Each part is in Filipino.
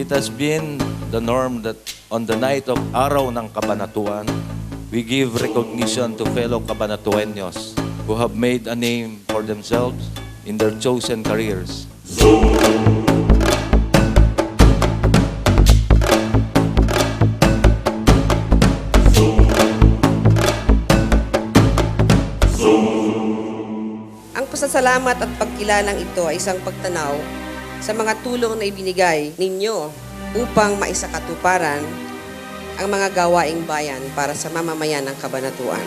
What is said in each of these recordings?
It has been the norm that on the night of Araw ng Kabanatuan, we give recognition to fellow Kabanatueños who have made a name for themselves in their chosen careers. Ang pasasalamat at pagkilalang ito ay isang pagtanaw sa mga tulong na ibinigay ninyo upang maisakatuparan ang mga gawaing bayan para sa mamamayan ng Kabanatuan.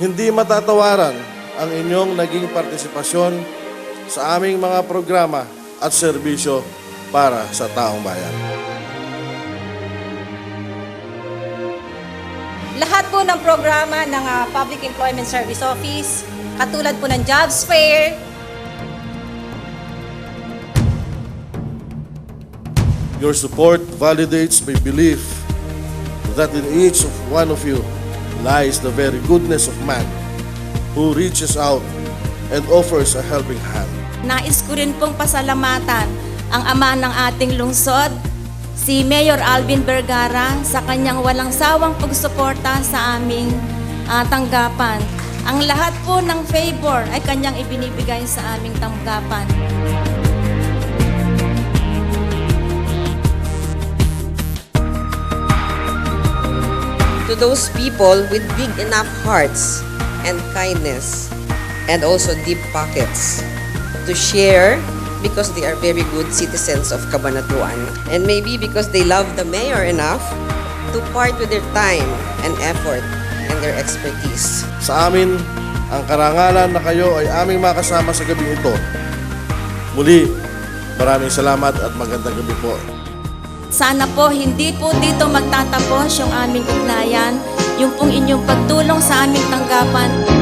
Hindi matatawaran ang inyong naging partisipasyon sa aming mga programa at serbisyo para sa taong bayan. Lahat po ng programa ng ah, Public Employment Service Office, katulad po ng Jobs Fair, Your support validates my belief that in each of one of you lies the very goodness of man who reaches out and offers a helping hand. nais ko rin pong pasalamatan ang ama ng ating lungsod, si Mayor Alvin Vergara sa kanyang walang sawang pagsuporta sa aming ah, tanggapan. Ang lahat po ng favor ay kanyang ibinibigay sa aming tanggapan. To those people with big enough hearts and kindness and also deep pockets to share because they are very good citizens of Cabanatuan and maybe because they love the mayor enough to part with their time and effort and their expertise. Sa amin, ang karangalan na kayo ay aming makasama sa gabing ito. Muli, maraming salamat at magandang gabi po. Sana po hindi po dito magtatapos yung aming ugnayan, yung pong inyong pagtulong sa aming tanggapan.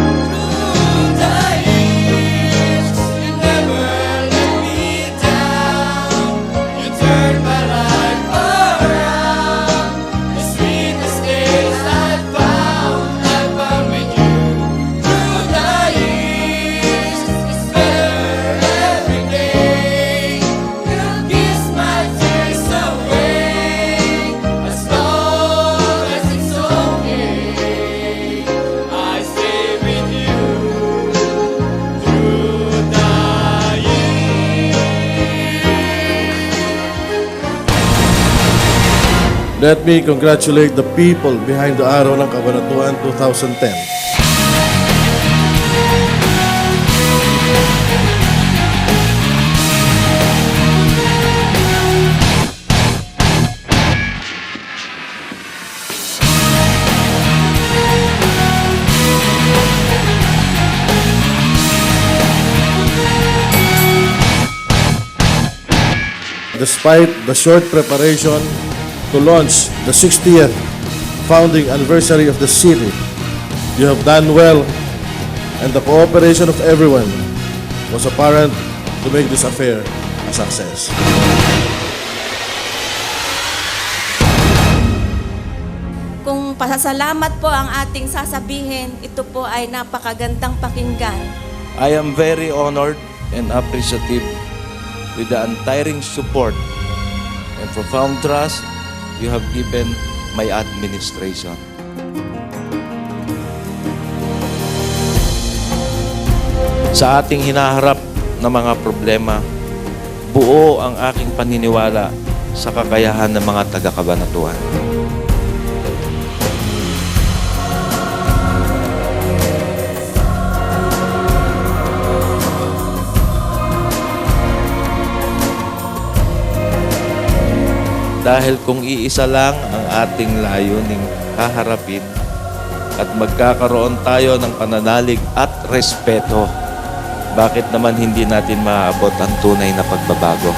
Let me congratulate the people behind the Araw ng Kabanatuan 2010. Despite the short preparation to launch the 60th founding anniversary of the city, you have done well and the cooperation of everyone was apparent to make this affair a success. Kung pasasalamat po ang ating sasabihin, ito po ay napakagandang pakinggan. I am very honored and appreciative with the untiring support and profound trust you have given my administration. Sa ating hinaharap na mga problema, buo ang aking paniniwala sa kakayahan ng mga taga-kabanatuan. Dahil kung iisa lang ang ating layuning kaharapin at magkakaroon tayo ng pananalig at respeto, bakit naman hindi natin maaabot ang tunay na pagbabago?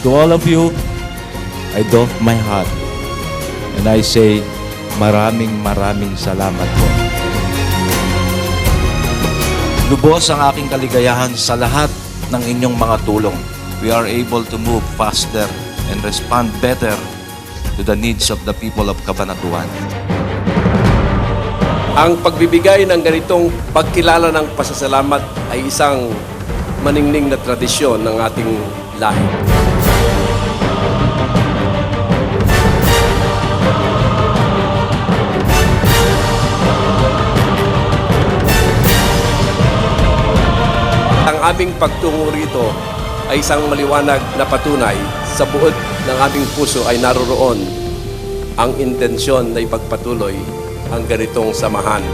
To all of you, I doff my hat and I say, maraming maraming salamat po. Lubos ang aking kaligayahan sa lahat ng inyong mga tulong. we are able to move faster and respond better to the needs of the people of Cabanatuan. Ang pagbibigay ng ganitong pagkilala ng pasasalamat ay isang maningning na tradisyon ng ating lahi. Ang aming pagtungo rito ay isang maliwanag na patunay sa buod ng aming puso ay naroroon ang intensyon na ipagpatuloy ang ganitong samahan.